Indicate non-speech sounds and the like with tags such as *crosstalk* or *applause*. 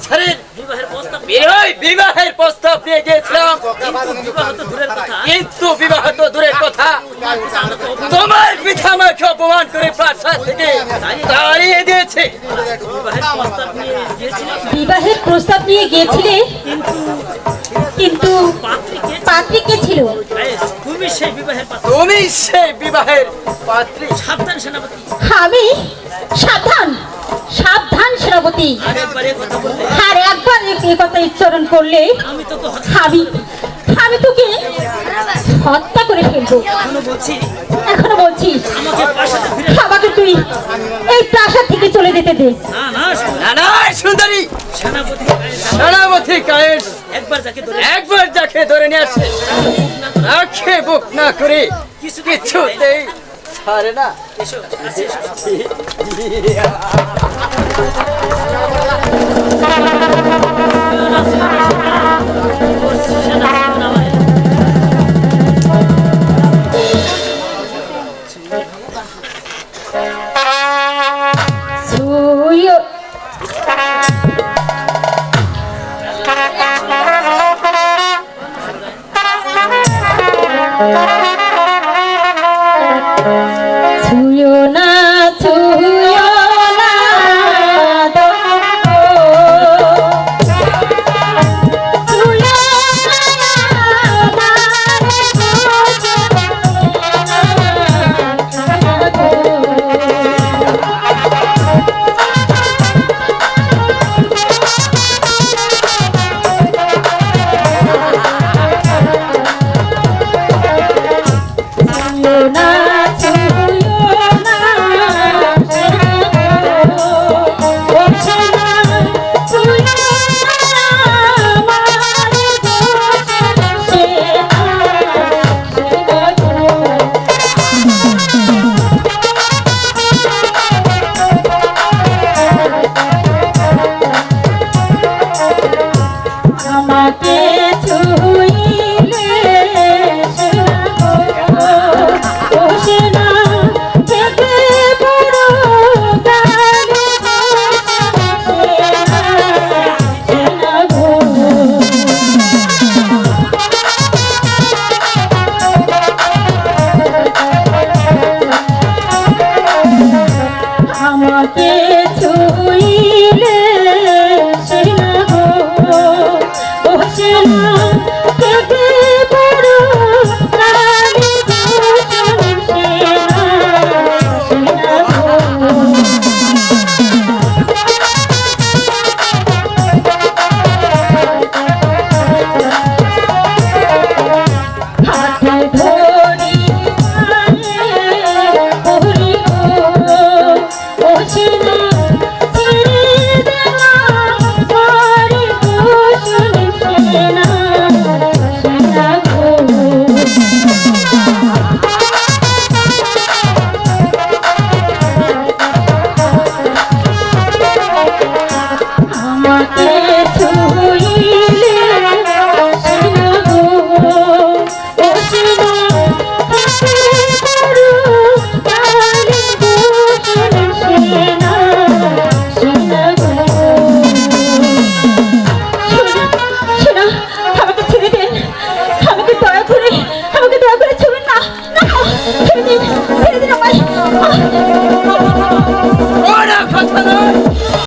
বছরের বিবাহের প্রস্তাব বিয়ে- বিবাহের প্রস্তাব নিয়ে গিয়েছিলাম। কিন্তু বিবাহ তো দূরের কথা। কিন্তু বিবাহ তো দূরের কথা। তোমার পিতা আমাকে অপমান করে প্রাসাদ থেকে তাড়িয়ে দিয়েছে। বিবাহের প্রস্তাব নিয়ে গিয়েছিলে? কিন্তু কিন্তু পাত্রী কে ছিল? তুমি সেই বিবাহের পাত্র। তুমি সেই বিবাহের পাত্রী। সাবধান সেনাপতি। আমি সাবধান সাবধান সেনাপতি। আর একবার এ- এ কথা উচ্চারণ করলে আমি তো তো আমি আমি তোকে হত্যা করে ফেলব। এখনও বলছি। আমাকে তুই এই প্রাসাদ থেকে চলে যেতে দে। সুন্দরী। সেনাপতি সেনাপতি কায়েস। একবার যাকে ধরে একবার যাকে ধরে নিয়ে আসে। আখে বুক না করে কিছু কিছুতেই ছাড়ে না। এসো। *laughs* Don't Sevdiğin, sevdiğin amaç.